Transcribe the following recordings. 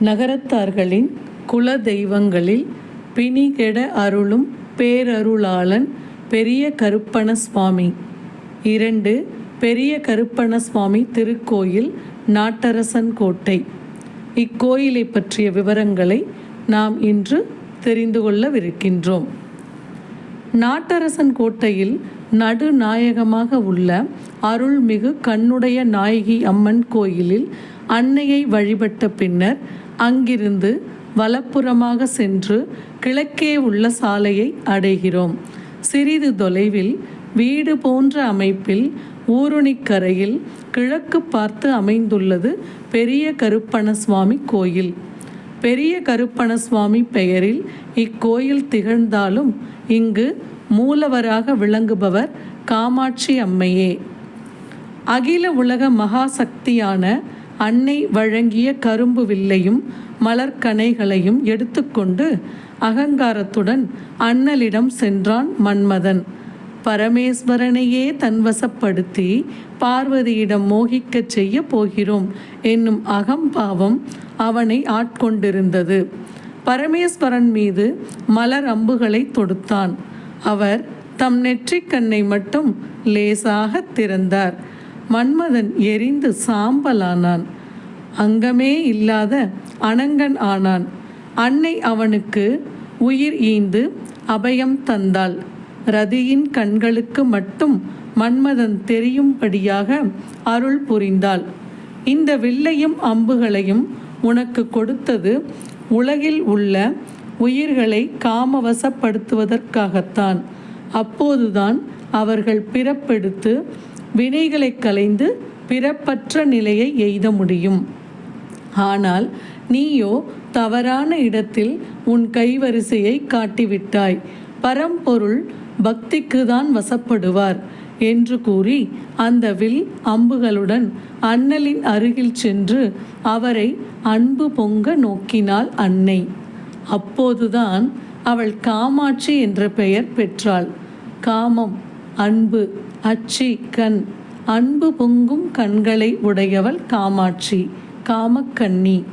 நகரத்தார்களின் குல தெய்வங்களில் பிணிகெட அருளும் பேரருளாளன் பெரிய கருப்பண சுவாமி இரண்டு பெரிய கருப்பண சுவாமி திருக்கோயில் நாட்டரசன் கோட்டை. இக்கோயிலை பற்றிய விவரங்களை நாம் இன்று தெரிந்து கொள்ளவிருக்கின்றோம். நாட்டரசன் கோட்டையில் நடுநாயகமாக உள்ள அருள்மிகு கண்ணுடைய நாயகி அம்மன் கோயிலில் அன்னையை வழிபட்ட பின்னர் அங்கிருந்து வலப்புறமாக சென்று கிழக்கே உள்ள சாலையை அடைகிறோம். சிறிது தொலைவில் வீடு போன்ற அமைப்பில் ஊருணிக்கரையில் கிழக்கு பார்த்து அமைந்துள்ளது பெரிய கருப்பணசுவாமி கோயில். பெரிய கருப்பணசுவாமி பெயரில் இக்கோயில் திகழ்ந்தாலும் இங்கு மூலவராக விளங்குபவர் காமாட்சி அம்மையே. அகில உலக மகாசக்தியான அன்னை வழங்கிய கரும்பு வில்லையும் மலர்கனைகளையும் எடுத்துக்கொண்டு அகங்காரத்துடன் அண்ணலிடம் சென்றான் மன்மதன். பரமேஸ்வரனையே தன்வசப்படுத்தி பார்வதியிடம் மோகிக்கச் செய்ய போகிறோம் என்னும் அகம்பாவம் அவனை ஆட்கொண்டிருந்தது. பரமேஸ்வரன் மீது மலர் அம்புகளை தொடுத்தான். அவர் தம் நெற்றிக்கண்ணை மட்டும் லேசாக திறந்தார். மன்மதன் எரிந்து சாம்பலானான். அங்கமே இல்லாத அனங்கன் ஆனான். அன்னை அவனுக்கு உயிர் ஈந்து அபயம் தந்தாள். ரதியின் கண்களுக்கு மட்டும் மன்மதன் தெரியும்படியாக அருள் புரிந்தாள். இந்த வில்லையும் அம்புகளையும் உனக்கு கொடுத்தது உலகில் உள்ள உயிர்களை காமவசப்படுத்துவதற்காகத்தான். அப்போதுதான் அவர்கள் பிறப்பெடுத்து வினைகளை கலைந்து பிறப்பற்ற நிலையை எய்த முடியும். ஆனால் நீயோ தவறான இடத்தில் உன் கைவரிசையை காட்டிவிட்டாய். பரம்பொருள் பக்திக்கு தான் வசப்படுவார் என்று கூறி அந்த வில் அம்புகளுடன் அண்ணலின் அருகில் சென்று அவரை அன்பு பொங்க நோக்கினாள் அன்னை. அப்போதுதான் அவள் காமாட்சி என்ற பெயர் பெற்றாள். காமம் அன்பு அச்சி கண். அன்பு பொங்கும் கண்களை உடையவள் காமாட்சி காமக்கண்ணி.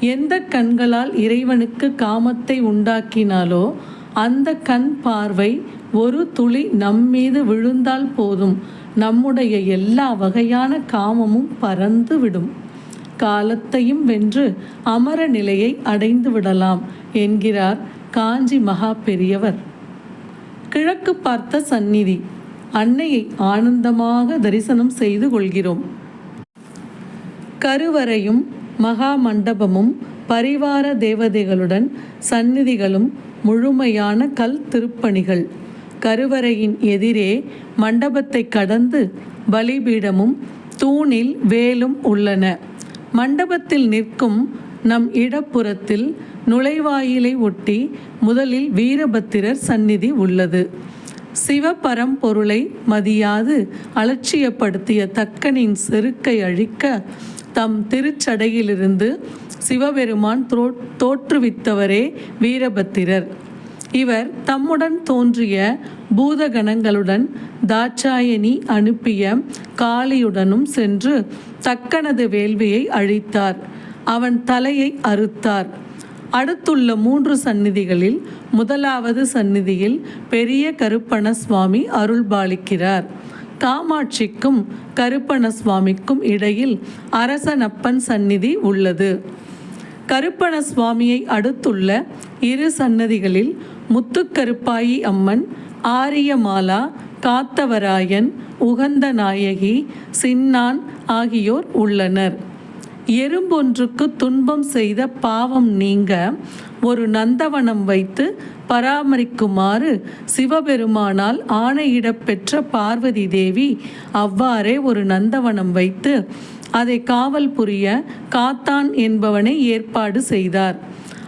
எந்த கண்களால் இறைவனுக்கு காமத்தை உண்டாக்கினாலோ அந்த கண் பார்வை ஒரு துளி நம்மீது விழுந்தால் போதும். நம்முடைய எல்லா வகையான காமமும் பறந்து விடும். காலத்தையும் வென்று அமர நிலையை அடைந்து விடலாம் என்கிறார் காஞ்சி மகா பெரியவர். கிழக்கு பார்த்த சந்நிதி அன்னையை ஆனந்தமாக தரிசனம் செய்து கொள்கிறோம். கருவறையும் மகா மண்டபமும் பரிவார தேவதைகளுடன் சந்நிதிகளும் முழுமையான கல் திருப்பணிகள். கருவறையின் எதிரே மண்டபத்தை கடந்து பலிபீடமும் தூணில் வேலும் உள்ளன. மண்டபத்தில் நிற்கும் நம் இடப்புறத்தில் நுழைவாயிலை ஒட்டி முதலில் வீரபத்திரர் சந்நிதி உள்ளது. சிவபரம்பொருளை மதியாது அலட்சியப்படுத்திய தக்கனின் செருக்கை அழிக்க தம் திருச்சடையிலிருந்து சிவபெருமான் தோ தோற்றுவித்தவரே வீரபத்திரர். இவர் தம்முடன் தோன்றிய பூதகணங்களுடன் தாட்சாயணி அனுப்பிய காளியுடனும் சென்று தக்கனது வேள்வியை அழித்தார். அவன் தலையை அறுத்தார். அடுத்துள்ள மூன்று சந்நிதிகளில் முதலாவது சந்நிதியில் பெரிய கருப்பண சுவாமி அருள்பாலிக்கிறார். காமாட்சிக்கும் கருப்பண சுவாமிக்கும் இடையில் அரசனப்பன் சந்நிதி உள்ளது. கருப்பண சுவாமியை அடுத்துள்ள இரு சன்னதிகளில் முத்துக்கருப்பாயி அம்மன் ஆரியமாலா காத்தவராயன் உகந்த நாயகி சின்னான் ஆகியோர் உள்ளனர். எறும்பொன்றுக்கு துன்பம் செய்த பாவம் நீங்க ஒரு நந்தவனம் வைத்து பராமரிக்குமாறு சிவபெருமானால் ஆணையிடப் பெற்ற பார்வதி தேவி அவ்வாறே ஒரு நந்தவனம் வைத்து அதை காவல் புரிய காத்தான் என்பவனை ஏற்பாடு செய்தார்.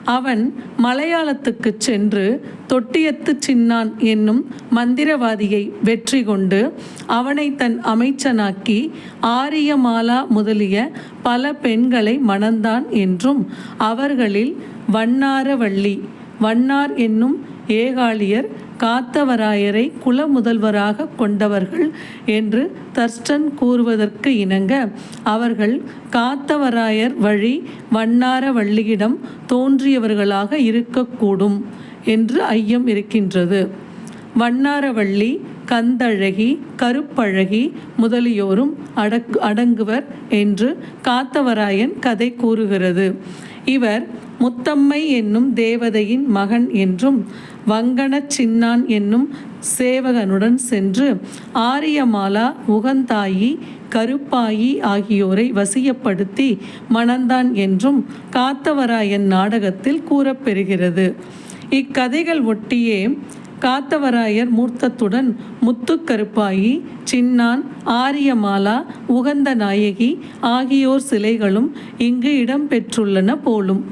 அவன் மலையாளத்துக்குச் சென்று தொட்டியத்து சின்னான் என்னும் மந்திரவாதியை வெற்றி கொண்டு அவனை தன் அமைச்சனாக்கி ஆரியமாலா முதலிய பல பெண்களை மணந்தான் என்றும் அவர்களில் வண்ணாரவள்ளி வண்ணார் என்னும் ஏகாளியர் காத்தவராயரை குல முதல்வராக கொண்டவர்கள் என்று தர்ஸ்டன் கூறுவதற்கு இணங்க அவர்கள் காத்தவராயர் வழி வண்ணாரவள்ளியிடம் தோன்றியவர்களாக இருக்கக்கூடும் என்று ஐயம் இருக்கின்றது. வண்ணாரவள்ளி கந்தழகி கருப்பழகி முதலியோரும் அடக் அடங்குவர் என்று காத்தவராயன் கதை கூறுகிறது. இவர் முத்தம்மை என்னும் தேவதையின் மகன் என்றும் வங்கன சின்னான் என்னும் சேவகனுடன் சென்று ஆரியமாலா உகந்தாயி கருப்பாயி ஆகியோரை வசியப்படுத்தி மணந்தான் என்றும் காத்தவராயன் நாடகத்தில் கூறப்பெறுகிறது. இக்கதைகள் ஒட்டியே காத்தவராயர் மூர்த்தத்துடன் முத்துக்கருப்பாயி சின்னான் ஆரியமாலா உகந்த நாயகி ஆகியோர் சிலைகளும் இங்கு இடம்பெற்றுள்ளன போலும்.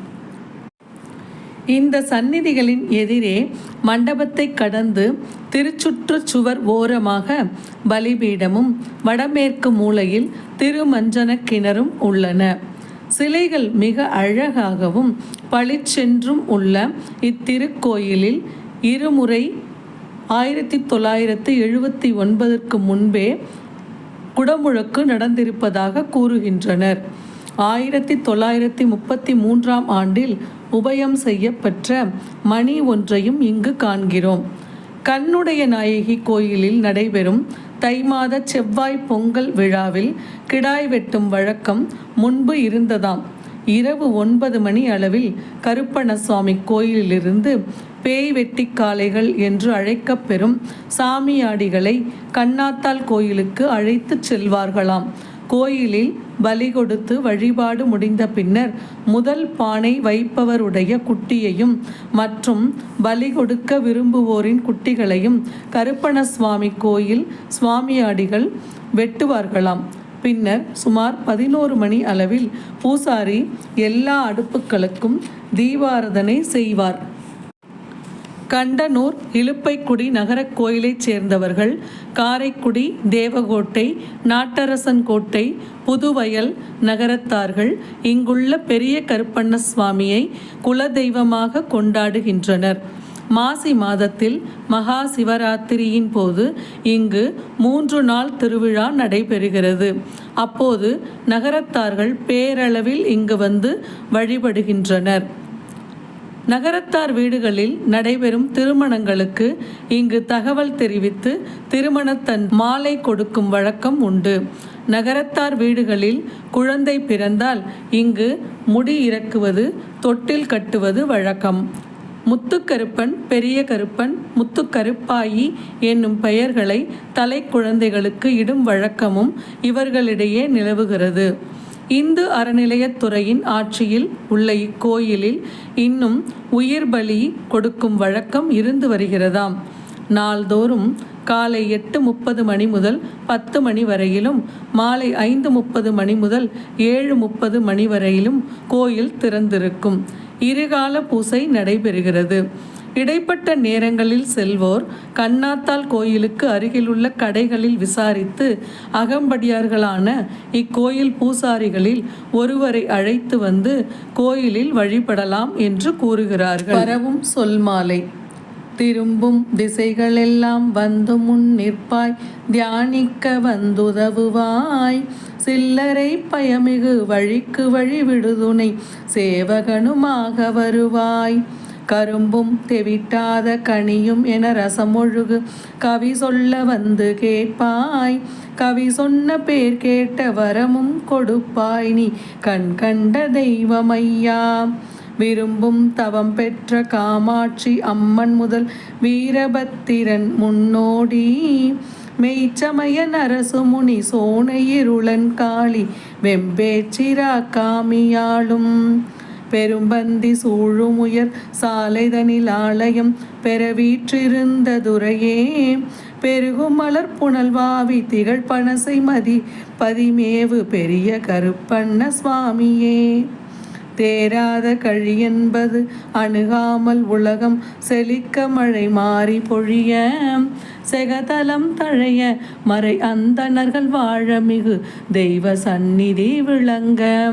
இந்த சந்நிதிகளின் எதிரே மண்டபத்தை கடந்து திருச்சுற்று சுவர் ஓரமாக பலிபீடமும் வடமேற்கு மூலையில் திருமஞ்சன கிணறும் உள்ளன. சிலைகள் மிக அழகாகவும் பளிச்சென்றும் உள்ள இத்திருக்கோயிலில் இருமுறை ஆயிரத்தி தொள்ளாயிரத்து எழுபத்தி ஒன்பதற்கு முன்பே குடமுழக்கு நடந்திருப்பதாக கூறுகின்றனர். ஆயிரத்தி தொள்ளாயிரத்தி முப்பத்தி மூன்றாம் ஆண்டில் உபயம் செய்யப்பெற்ற மணி ஒன்றையும் இங்கு காண்கிறோம். கண்ணுடைய நாயகி கோயிலில் நடைபெறும் தை மாத செவ்வாய் பொங்கல் விழாவில் கிடாய் வெட்டும் வழக்கம் முன்பு இருந்ததாம். இரவு ஒன்பது மணி அளவில் கருப்பணசுவாமி கோயிலிலிருந்து பேய் வெட்டிக்காலைகள் காளைகள் என்று அழைக்கப்பெறும் சாமியாடிகளை கண்ணாத்தாள் கோயிலுக்கு அழைத்துச் செல்வார்களாம். கோயிலில் பலி கொடுத்து வழிபாடு முடிந்த பின்னர் முதல் பானை வைப்பவருடைய குட்டியையும் மற்றும் பலி கொடுக்க விரும்புவோரின் குட்டிகளையும் கருப்பணசுவாமி கோயில் சுவாமியாடிகள் வெட்டுவார்களாம். பின்னர் சுமார் பதினோரு மணி அளவில் பூசாரி எல்லா அடுப்புகளுக்கும் தீபாரதனை செய்வார். கண்டனூர் இலுப்பைக்குடி நகரக் கோயிலைச் சேர்ந்தவர்கள் காரைக்குடி தேவகோட்டை நாட்டரசன்கோட்டை புதுவயல் நகரத்தார்கள் இங்குள்ள பெரிய கருப்பண்ண சுவாமியை குலதெய்வமாக கொண்டாடுகின்றனர். மாசி மாதத்தில் மகா சிவராத்திரியின் போது இங்கு மூன்று நாள் திருவிழா நடைபெறுகிறது. அப்போது நகரத்தார்கள் பேரளவில் இங்கு வந்து வழிபடுகின்றனர். நகரத்தார் வீடுகளில் நடைபெறும் திருமணங்களுக்கு இங்கு தகவல் தெரிவித்து திருமணத்தன் மாலை கொடுக்கும் வழக்கம் உண்டு. நகரத்தார் வீடுகளில் குழந்தை பிறந்தால் இங்கு முடி இறக்குவது தொட்டில் கட்டுவது வழக்கம். முத்துக்கருப்பன் பெரிய கருப்பன் முத்துக்கருப்பாயி என்னும் பெயர்களை தலை குழந்தைகளுக்கு இடும் வழக்கமும் இவர்களிடையே நிலவுகிறது. இந்து அறநிலையத்துறையின் ஆட்சியில் உள்ள இக்கோயிலில் இன்னும் உயிர் பலி கொடுக்கும் வழக்கம் இருந்து வருகிறதாம். நாள்தோறும் காலை எட்டு முப்பது மணி முதல் பத்து மணி வரையிலும் மாலை ஐந்து முப்பது மணி முதல் ஏழு முப்பது மணி வரையிலும் கோயில் திறந்திருக்கும். இருகால பூசை நடைபெறுகிறது. இடைப்பட்ட நேரங்களில் செல்வோர் கண்ணாத்தாள் கோயிலுக்கு அருகிலுள்ள கடைகளில் விசாரித்து அகம்படியார்களான இக்கோயில் பூசாரிகளில் ஒருவரை அழைத்து வந்து கோயிலில் வழிபடலாம் என்று கூறுகிறார்கள். வரவும் சொல் மாலை. திரும்பும் திசைகளெல்லாம் வந்து முன் நிற்பாய். தியானிக்க வந்துதவுவாய். சில்லறை பயமிகு வழிக்கு வழி விடுதுணை சேவகனுமாக வருவாய். கரும்பும் தெவிட்டாத கனியும் என ரசமொழுகு. கவி சொல்ல வந்து கேட்பாய். கவி சொன்ன பேர் கேட்ட வரமும் கொடுப்பாய் நீ. கண் கண்ட தெய்வமையா. விரும்பும் தவம் பெற்ற காமாட்சி அம்மன் முதல் வீரபத்திரன் முன்னோடி. மெய்ச்சமய நரசுமுனி சோனையிருளன் காளி. வெம்பேச்சிரா காமியாளும். பெரும்பந்தி சூழுமுயர் சாலைதனில் ஆலயம் பெற பெருகும் மலர் புனல்வாவி திகழ் பனசை மதி பதிமேவு பெரிய கருப்பண்ண சுவாமியே. தேராத கழி என்பது அணுகாமல் உலகம் செழிக்க மழை மாறி பொழிய. செகதலம் தழைய மறை அந்தணர்கள் வாழ மிகு தெய்வ சந்நிதி விளங்க.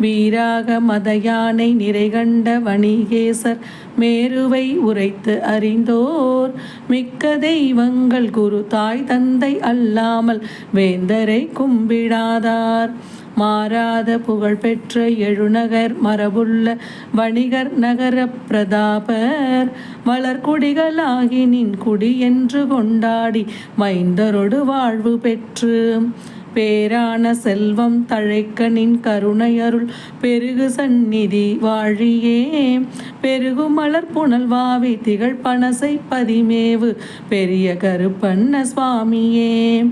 வீராக மதயானை நிறைகண்ட வணிகேசர் மேருவை உரைத்து அறிந்தோர். மிக்க தெய்வங்கள் குரு தாய் தந்தை அல்லாமல் வேந்தரை கும்பிடாதார். மாறாத புகழ்பெற்ற எழுநகர் மரபுள்ள வணிகர் நகர பிரதாபர். வளர்குடிகளாகி நின் குடி என்று கொண்டாடி மைந்தரொடு வாழ்வு பெற்று பேரான செல்வம் தழைக்க நின் கருணையருள் பெருகு சந்நிதி வாழியே. பெருகு மலர் புனல் வாவி திகழ் பனசை பதிமேவு. பெரிய கருப்பண்ண சுவாமியே.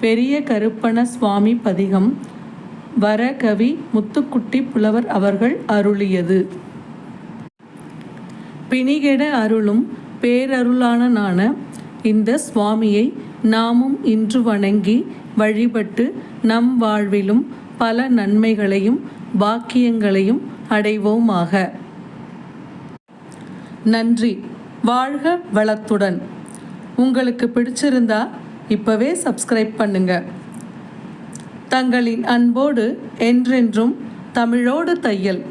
பெரிய கருப்பண சுவாமி பதிகம். வரகவி முத்துக்குட்டி புலவர் அவர்கள் அருளியது. பிணிகெட அருளும் பேரருளானனான இந்த சுவாமியை நாமும் இன்று வணங்கி வழிபட்டு நம் வாழ்விலும் பல நன்மைகளையும் பாக்கியங்களையும் அடைவோமாக. நன்றி. வாழ்க வளத்துடன். உங்களுக்கு பிடிச்சிருந்தா இப்பவே சப்ஸ்கிரைப் பண்ணுங்க. தங்களின் அன்போடு என்றென்றும் தமிழோடு தையல்.